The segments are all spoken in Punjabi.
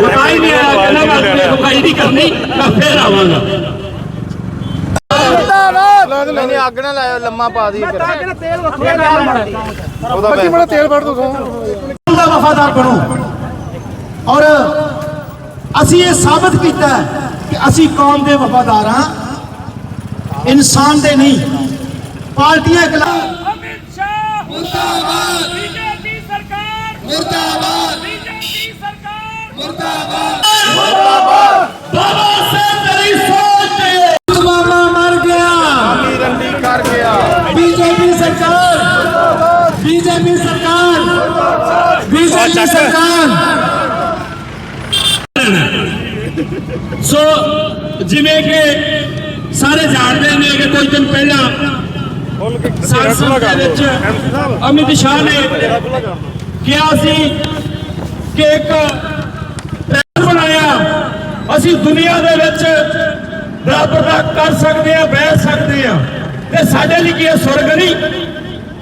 ਵਿਖਾਈ ਨਹੀਂ ਆਇਆ ਕਹਿੰਦਾ ਮੈਂ ਅੱਗੇ ਵਿਖਾਈ ਨਹੀਂ ਕਰਨੀ ਮੈਂ ਫੇਰ ਆਵਾਂਗਾ। ਨਹੀਂ ਨਹੀਂ ਅੱਗ ਨਾ ਲਾਇਓ ਲੰਮਾ ਪਾ ਦੀ ਫਿਰ। ਉਹਦਾ ਬੱਤੀ ਬੜਾ ਤੇਲ ਫੜ ਦੋ ਦਾ ਵਫਾਦਾਰ ਬਣੋ। ਔਰ ਅਸੀਂ ਇਹ ਸਾਬਤ ਕੀਤਾ ਕਿ ਅਸੀਂ ਕੌਮ ਦੇ ਵਫਾਦਾਰ ਹਾਂ। ਇਨਸਾਨ ਦੇ ਨਹੀਂ ਪਾਰਟੀਆਂ ਖਿਲਾਫ ਅਮਿਤ ਸ਼ਾਹ ਮੁਰਦਾਬਾਦ। ਬੀਜੇਪੀ ਸਰਕਾਰ। ਮੁਰਦਾਬਾਦ। ਬੀਜੇਪੀ ਸਰਕਾਰ ਮਾਮਾ ਮਰ ਗਿਆ ਰੰਡੀ ਕਰ ਗਿਆ ਬੀਜੇਪੀ ਸਰਕਾਰ ਬੀਜੇਪੀ ਸਰਕਾਰ ਬੀਜੇਪੀ ਸਰਕਾਰ ਸੋ ਜਿਵੇਂ ਕਿ ਸਾਰੇ ਜਾਣਦੇ ਨੇ ਕਿ ਕੁਝ ਦਿਨ ਪਹਿਲਾਂ ਸੰਸਦ ਦੇ ਵਿੱਚ ਅਮਿਤ ਸ਼ਾਹ ਨੇ ਕਿਹਾ ਸੀ ਕਿ ਇੱਕ ਟ੍ਰੈਂਡ ਬਣਾਇਆ ਅਸੀਂ ਦੁਨੀਆ ਦੇ ਵਿੱਚ ਬਰਾਬਰਤਾ ਕਰ ਸਕਦੇ ਆ ਬਹਿ ਸਕਦੇ ਆ ਤੇ ਸਾਡੇ ਲਈ ਕੀ ਸਵਰਗ ਨਹੀਂ।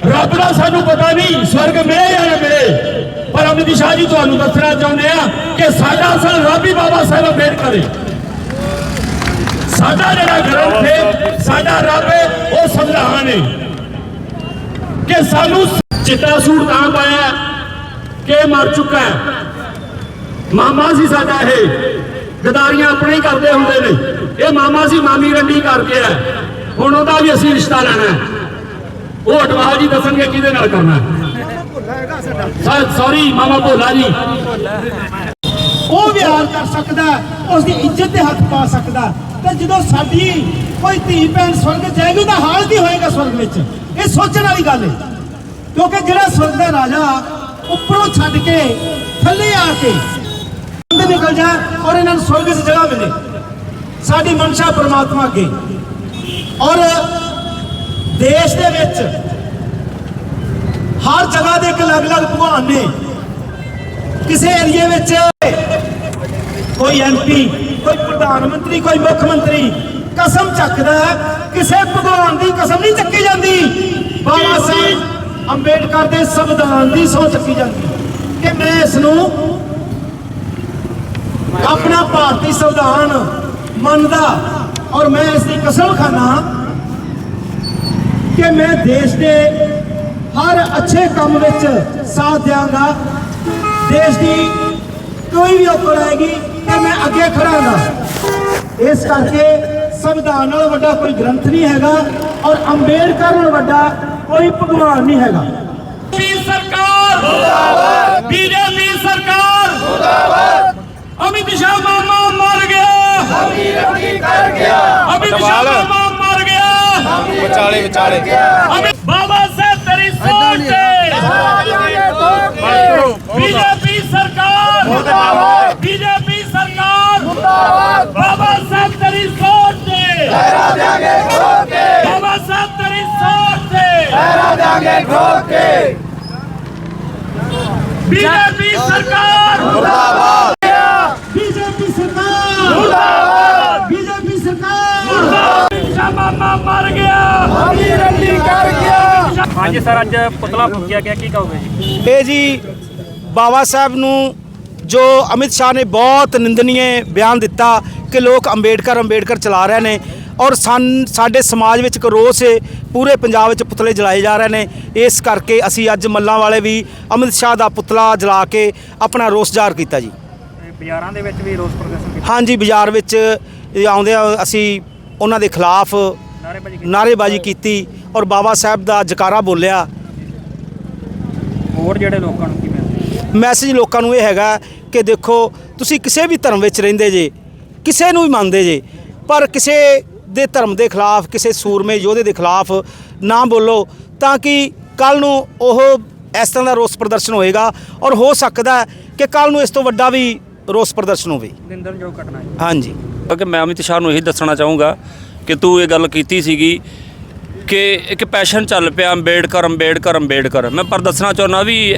ਰੱਬ ਦਾ ਸਾਨੂੰ ਪਤਾ ਨਹੀਂ, ਸਵਰਗ ਮਿਲੇ ਜਾਂ ਨਾ ਮਿਲੇ। ਪਰ ਅਮਿਤ ਸ਼ਾਹ ਜੀ, ਤੁਹਾਨੂੰ ਦੱਸਣਾ ਚਾਹੁੰਦੇ ਆ ਕਿ ਸਾਡਾ ਅਸਲ ਰੱਬ ਹੀ ਬਾਬਾ ਸਾਹਿਬ ਅੰਬੇਡਕਰ ਹੈ। ਸਾਡਾ ਜਿਹੜਾ ਗ੍ਰੰਥ ਹੈ, ਸਾਡਾ ਰੱਬ ਹੈ, ਉਹ ਸੰਵਿਧਾਨ ਹੈ। ਕਿ ਸਾਨੂੰ ਚਿੱਟਾ ਸੂਟ ਤਾਂ ਪਾਇਆ ਕਿ ਮਰ ਚੁੱਕਾ ਹੈ। ਮਾਮਾ ਸੀ ਸਾਡਾ ਇਹ। ਗਦਾਰੀਆਂ ਆਪਣੇ ਹੀ ਕਰਦੇ ਹੁੰਦੇ ਨੇ। ਇਹ ਮਾਮਾ ਸੀ, ਮਾਮੀ ਰੰਡੀ ਕਰ ਗਿਆ ਹੁਣ ਉਹਦਾ ਵੀ ਅਸੀਂ ਰਿਸ਼ਤਾ ਲੈਣਾ ਉਹ ਅਟਵਾਲ ਜੀ ਦੱਸਣਗੇ ਕਿਹਦੇ ਨਾਲ ਕਰਨਾ ਸੌਰੀ ਮਾਮਾ ਭੋਲਾ ਜੀ। ਉਹ ਵਿਹਾਰ ਕਰ ਸਕਦਾ ਉਸ ਦੀ ਇੱਜ਼ਤ ਤੇ ਹੱਥ ਪਾ ਸਕਦਾ ਤੇ ਜਦੋਂ ਸਾਡੀ ਕੋਈ ਧੀ ਭੈਣ ਸਵਰਗ ਜਾਏਗੀ ਤਾਂ ਹਾਲ ਦੀ ਹੋਏਗਾ ਸਵਰਗ ਵਿੱਚ? ਇਹ ਸੋਚਣ ਵਾਲੀ ਗੱਲ ਹੈ। ਕਿਉਂਕਿ ਜਿਹੜਾ ਸਵਰਗ ਦਾ ਰਾਜਾ ਉੱਪਰੋਂ ਛੱਡ ਕੇ ਥੱਲੇ ਆ ਕੇ ਅੰਦਰ ਨਿਕਲ ਜਾ ਔਰ ਇਹਨਾਂ ਨੂੰ ਸਵਰਗ 'ਚ ਜਗ੍ਹਾ ਮਿਲੇ। ਸਾਡੀ ਮਨਸ਼ਾ ਪ੍ਰਮਾਤਮਾ ਅੱਗੇ। ਔਰ ਦੇਸ਼ ਦੇ ਵਿੱਚ ਹਰ ਜਗ੍ਹਾ ਦੇ ਇੱਕ ਅਲੱਗ-ਅਲੱਗ ਭਗਵਾਨ ਨੇ। ਕਿਸੇ ਏਰੀਏ ਵਿੱਚ ਕੋਈ ਐਮਪੀ ਕੋਈ ਪ੍ਰਧਾਨ ਮੰਤਰੀ, ਕੋਈ ਮੁੱਖ ਮੰਤਰੀ ਕਸਮ ਚੱਕਦਾ ਹੈ, ਕਿਸੇ ਭਗਵਾਨ ਦੀ ਕਸਮ ਨਹੀਂ ਚੱਕੀ ਜਾਂਦੀ। ਬਾਬਾ ਸਾਹਿਬ ਅੰਬੇਡਕਰ ਦੇ ਸੰਵਿਧਾਨ ਦੀ ਸਹੁੰ ਚੱਕੀ ਜਾਂਦੀ। ਕਿ ਮੈਂ ਇਸ ਨੂੰ ਭਾਰਤੀ ਸੰਵਿਧਾਨ ਮੰਨਦਾ ਔਰ ਮੈਂ ਇਸ ਦੀ ਕਸਮ ਖਾਨਾ ਕਿ ਮੈਂ ਦੇਸ਼ ਦੇ ਹਰ ਅੱਛੇ ਕੰਮ ਵਿੱਚ ਸਾਥ ਦਿਆਂਗਾ। ਦੇਸ਼ ਦੀ ਕੋਈ ਵੀ ਔਕੜ ਆਏਗੀ ਤੇ ਮੈਂ ਅੱਗੇ ਖੜਾਂਗਾ। ਇਸ ਕਰਕੇ ਸੰਵਿਧਾਨ ਨਾਲ ਵੱਡਾ ਕੋਈ ਗ੍ਰੰਥ ਨਹੀਂ ਹੈਗਾ ਔਰ ਅੰਬੇਡਕਰ ਨਾਲ ਵੱਡਾ ਕੋਈ ਭਗਵਾਨ ਨਹੀਂ ਹੈਗਾ। ਸਰਕਾਰ ਮੁਰਦਾਬਾਦ ਬੀਜੇਪੀ ਸਰਕਾਰ ਮੁਰਦਾਬਾਦ ਅਮਿਤ ਸ਼ਾਹ ਮਾਮਾ ਮਰ ਗਿਆ ਅਮਿਤ ਕਰ ਗਿਆ ਅਮਿਤ ਸ਼ਾਹ ਮਾਮਾ ਮਰ ਗਿਆ ਵਿਚਾਲੇ ਵਿਚਾਲੇ ਅਮਿਤ ਬਾਬਾ ਸਾਹਿਬ ਤੇਰੀ ਸੋਚ ਤੇ ਬੀਜੇਪੀ ਸਰਕਾਰ ਮੁਰਦਾਬਾਦ ਬੀਜੇਪੀ ਸਰਕਾਰ ਮੁਰਦਾਬਾਦ ਬਾਬਾ ਸਾਹਿਬ ਤੇਰੀ ਸੋਚ ਤੇ ਲਹਿਰਾ ਦੇਾਂਗੇ ਠੋਕ ਕੇ ਬਾਬਾ ਸਾਹਿਬ ਤੇਰੀ ਸੋਚ ਤੇ ਲਹਿਰਾ ਦੇਾਂਗੇ ਠੋਕ ਕੇ ਬੀਜੇਪੀ ਸਰਕਾਰ ਬੀਜੇਪੀ ਸਰਕਾਰ ਮੁਰਦਾਬਾਦ ਬੀਜੇਪੀ ਸਰਕਾਰ ਸ਼ਾਹ ਮਾਮਾ ਮਰ ਗਿਆ। ਹਾਂਜੀ ਸਰ ਅੱਜ ਪੁਤਲਾ ਫੂਕਿਆ ਗਿਆ ਕੀ ਕਹੋਗੇ ਜੀ? ਇਹ ਜੀ ਬਾਬਾ ਸਾਹਿਬ ਨੂੰ ਜੋ ਅਮਿਤ ਸ਼ਾਹ ਨੇ ਬਹੁਤ ਨਿੰਦਨੀय ਬਿਆਨ ਦਿੱਤਾ ਕਿ ਲੋਕ ਅੰਬੇਡਕਰ ਅੰਬੇਡਕਰ ਚਲਾ ਰਹੇ ਨੇ ਔਰ ਸਨ ਸਾਡੇ ਸਮਾਜ ਵਿੱਚ ਇੱਕ ਰੋਸ ਹੈ ਪੂਰੇ ਪੰਜਾਬ ਵਿੱਚ ਪੁਤਲੇ ਜਲਾਏ ਜਾ ਰਹੇ ਨੇ। ਇਸ ਕਰਕੇ ਅਸੀਂ ਅੱਜ ਮੱਲਾਂ ਵਾਲੇ ਵੀ ਅਮਿਤ ਸ਼ਾਹ ਦਾ ਪੁਤਲਾ ਜਲਾ ਕੇ ਆਪਣਾ ਰੋਸ ਜ਼ਾਹਰ ਕੀਤਾ ਜੀ। ਤੇ ਬਾਜ਼ਾਰਾਂ ਦੇ ਵਿੱਚ ਵੀ ਰੋਸ ਪ੍ਰਦਰਸ਼ਨ ਕੀਤਾ। ਹਾਂਜੀ ਬਾਜ਼ਾਰ ਵਿੱਚ ਆਉਂਦੇ ਅਸੀਂ ਉਹਨਾਂ ਦੇ ਖਿਲਾਫ ਨਾਅਰੇਬਾਜ਼ੀ ਕੀਤੀ। ਔਰ ਬਾਬਾ ਸਾਹਿਬ ਦਾ ਜਕਾਰਾ ਬੋਲਿਆ। ਹੋਰ ਜਿਹੜੇ ਲੋਕਾਂ ਨੂੰ ਕੀ ਮਿਲਦਾ ਮੈਸੇਜ ਲੋਕਾਂ ਨੂੰ ਇਹ ਹੈਗਾ ਕਿ ਦੇਖੋ ਤੁਸੀਂ ਕਿਸੇ ਵੀ ਧਰਮ ਵਿੱਚ ਰਹਿੰਦੇ ਜੇ ਕਿਸੇ ਨੂੰ ਵੀ ਮੰਨਦੇ ਜੇ ਪਰ ਕਿਸੇ ਦੇ ਧਰਮ ਦੇ ਖਿਲਾਫ ਕਿਸੇ ਸੂਰਮੇ ਯੋਧੇ ਦੇ ਖਿਲਾਫ ਨਾ ਬੋਲੋ ਤਾਂ ਕਿ ਕੱਲ ਨੂੰ ਉਹ ਇਸ ਤਰ੍ਹਾਂ ਦਾ ਰੋਸ ਪ੍ਰਦਰਸ਼ਨ ਹੋਏਗਾ ਔਰ ਹੋ ਸਕਦਾ ਹੈ ਕਿ ਕੱਲ ਨੂੰ ਇਸ ਤੋਂ ਵੱਡਾ ਵੀ ਰੋਸ ਪ੍ਰਦਰਸ਼ਨ ਹੋਵੇ। ਨਿੰਦਣਯੋਗ ਘਟਨਾ ਹੈ। ਹਾਂਜੀ। ਕਿ ਮੈਂ ਅਮਿਤ ਸ਼ਾਹ ਨੂੰ ਇਹੀ ਦੱਸਣਾ ਚਾਹੂੰਗਾ ਕਿ ਤੂੰ ਇਹ ਗੱਲ ਕੀਤੀ ਸੀਗੀ ਕਿ ਇੱਕ ਪੈਸ਼ਨ ਚੱਲ ਪਿਆ, ਅੰਬੇਡਕਰ ਅੰਬੇਡਕਰ ਅੰਬੇਡਕਰ। ਮੈਂ ਪਰ ਦੱਸਣਾ ਚਾਹੁੰਦਾ ਵੀ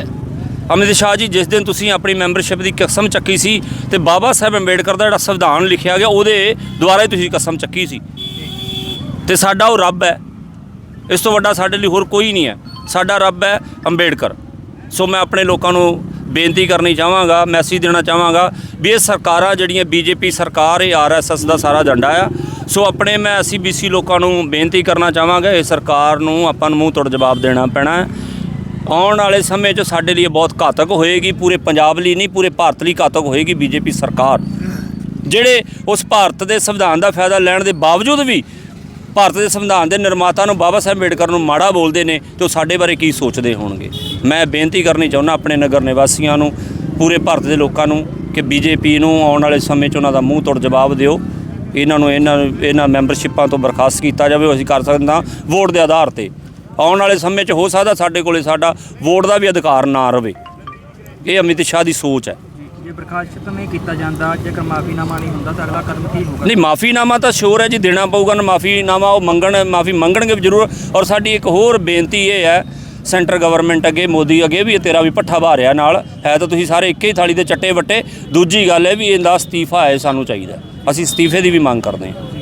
ਅਮਿਤ ਸ਼ਾਹ ਜੀ, ਜਿਸ ਦਿਨ ਤੁਸੀਂ ਆਪਣੀ ਮੈਂਬਰਸ਼ਿਪ ਦੀ ਕਸਮ ਚੱਕੀ ਸੀ ਤੇ ਬਾਬਾ ਸਾਹਿਬ ਅੰਬੇਡਕਰ ਦਾ ਜਿਹੜਾ ਸੰਵਿਧਾਨ ਲਿਖਿਆ ਗਿਆ, ਉਹਦੇ ਦੁਆਰਾ ਹੀ ਤੁਸੀਂ ਕਸਮ ਚੱਕੀ ਸੀ। ਤੇ ਸਾਡਾ ਉਹ ਰੱਬ ਹੈ। ਇਸ ਤੋਂ ਵੱਡਾ ਸਾਡੇ ਲਈ ਹੋਰ ਕੋਈ ਨਹੀਂ ਹੈ। ਸਾਡਾ ਰੱਬ ਹੈ ਅੰਬੇਡਕਰ। ਸੋ ਮੈਂ ਆਪਣੇ ਲੋਕਾਂ ਨੂੰ ਬੇਨਤੀ ਕਰਨੀ ਚਾਹਾਂਗਾ ਮੈਸੇਜ ਦੇਣਾ ਚਾਹਾਂਗਾ ਵੀ ਇਹ ਸਰਕਾਰਾਂ ਜਿਹੜੀਆਂ ਬੀਜੇਪੀ ਸਰਕਾਰ ਇਹ ਆਰਐਸਐਸ ਦਾ ਸਾਰਾ ਏਜੰਡਾ ਆ। ਸੋ ਆਪਣੇ ਮੈਂ ਅਸੀਂ ਬੀਸੀ ਲੋਕਾਂ ਨੂੰ ਬੇਨਤੀ ਕਰਨਾ ਚਾਹਾਂਗਾ, ਇਹ ਸਰਕਾਰ ਨੂੰ ਆਪਾਂ ਨੂੰ ਮੂੰਹ ਤੋੜ ਜਵਾਬ ਦੇਣਾ ਪੈਣਾ। ਆਉਣ ਵਾਲੇ ਸਮੇਂ 'ਚ ਸਾਡੇ ਲਈ ਬਹੁਤ ਘਾਤਕ ਹੋਏਗੀ, ਪੂਰੇ ਪੰਜਾਬ ਲਈ ਨਹੀਂ, ਪੂਰੇ ਭਾਰਤ ਲਈ ਘਾਤਕ ਹੋਏਗੀ ਬੀਜੇਪੀ ਸਰਕਾਰ। ਜਿਹੜੇ ਉਸ ਭਾਰਤ ਦੇ ਸੰਵਿਧਾਨ ਦਾ ਫਾਇਦਾ ਲੈਣ ਦੇ ਬਾਵਜੂਦ ਵੀ ਭਾਰਤ ਦੇ ਸੰਵਿਧਾਨ ਦੇ ਨਿਰਮਾਤਾ ਨੂੰ ਬਾਬਾ ਸਾਹਿਬ ਅੰਬੇਡਕਰ ਨੂੰ ਮਾੜਾ ਬੋਲਦੇ ਨੇ ਤੇ ਉਹ ਸਾਡੇ ਬਾਰੇ ਕੀ ਸੋਚਦੇ ਹੋਣਗੇ? ਮੈਂ ਬੇਨਤੀ ਕਰਨੀ ਚਾਹੁੰਦਾ ਆਪਣੇ ਨਗਰ ਨਿਵਾਸੀਆਂ ਨੂੰ, ਪੂਰੇ ਭਾਰਤ ਦੇ ਲੋਕਾਂ ਨੂੰ, ਕਿ ਬੀਜੇਪੀ ਨੂੰ ਆਉਣ ਵਾਲੇ ਸਮੇਂ 'ਚ ਉਹਨਾਂ ਦਾ ਮੂੰਹ ਤੋੜ ਜਵਾਬ ਦਿਓ। ਇਹਨਾਂ ਨੂੰ ਇਹਨਾਂ ਇਹਨਾਂ ਮੈਂਬਰਸ਼ਿਪਾਂ ਤੋਂ ਬਰਖਾਸਤ ਕੀਤਾ ਜਾਵੇ ਅਸੀਂ ਕਰ ਸਕਦੇ ਹਾਂ ਵੋਟ ਦੇ ਆਧਾਰ ਤੇ। ਆਉਣ ਵਾਲੇ ਸਮੇਂ 'ਚ ਹੋ ਸਕਦਾ ਸਾਡੇ ਕੋਲੇ ਸਾਡਾ ਵੋਟ ਦਾ ਵੀ ਅਧਿਕਾਰ ਨਾ ਰਵੇ। ਇਹ ਅਮਿਤ ਸ਼ਾਹ ਦੀ ਸੋਚ ਹੈ। ਜੇ ਨਹੀਂ ਕੀਤਾ ਜਾਂਦਾ? ਜੇਕਰ ਮਾਫੀਨਾਮਾ ਨਹੀਂ ਹੁੰਦਾ ਤਾਂ ਅਗਲਾ ਕਦਮ ਕੀ ਹੋਊਗਾ? ਨਹੀਂ, ਮਾਫੀਨਾਮਾ ਤਾਂ ਸ਼ੋਰ ਹੈ ਜੀ, ਦੇਣਾ ਪਊਗਾ ਨਾ, ਮਾਫੀਨਾਮਾ ਉਹ ਮੰਗਣ, ਮਾਫੀ ਮੰਗਣਗੇ ਵੀ ਜ਼ਰੂਰ। ਔਰ ਸਾਡੀ ਇੱਕ ਹੋਰ ਬੇਨਤੀ ਇਹ ਹੈ ਸੈਂਟਰ ਗਵਰਨਮੈਂਟ ਅੱਗੇ, ਮੋਦੀ ਅੱਗੇ ਵੀ ਇਹ ਤੇਰਾ ਵੀ ਪੱਠਾ ਭਾਰਿਆ ਨਾਲ। ਹੈ ਤਾਂ ਤੁਸੀਂ ਸਾਰੇ ਇੱਕੇ ਹੀ ਥਾਲੀ ਦੇ ਚੱਟੇ ਵੱਟੇ। ਦੂਜੀ ਗੱਲ ਹੈ ਵੀ ਇਹਦਾ ਅਸਤੀਫਾ ਹੈ ਸਾਨੂੰ ਚਾਹੀਦਾ। ਅਸੀਂ ਅਸਤੀਫੇ ਦੀ ਵੀ ਮੰਗ ਕਰਦੇ ਹਾਂ।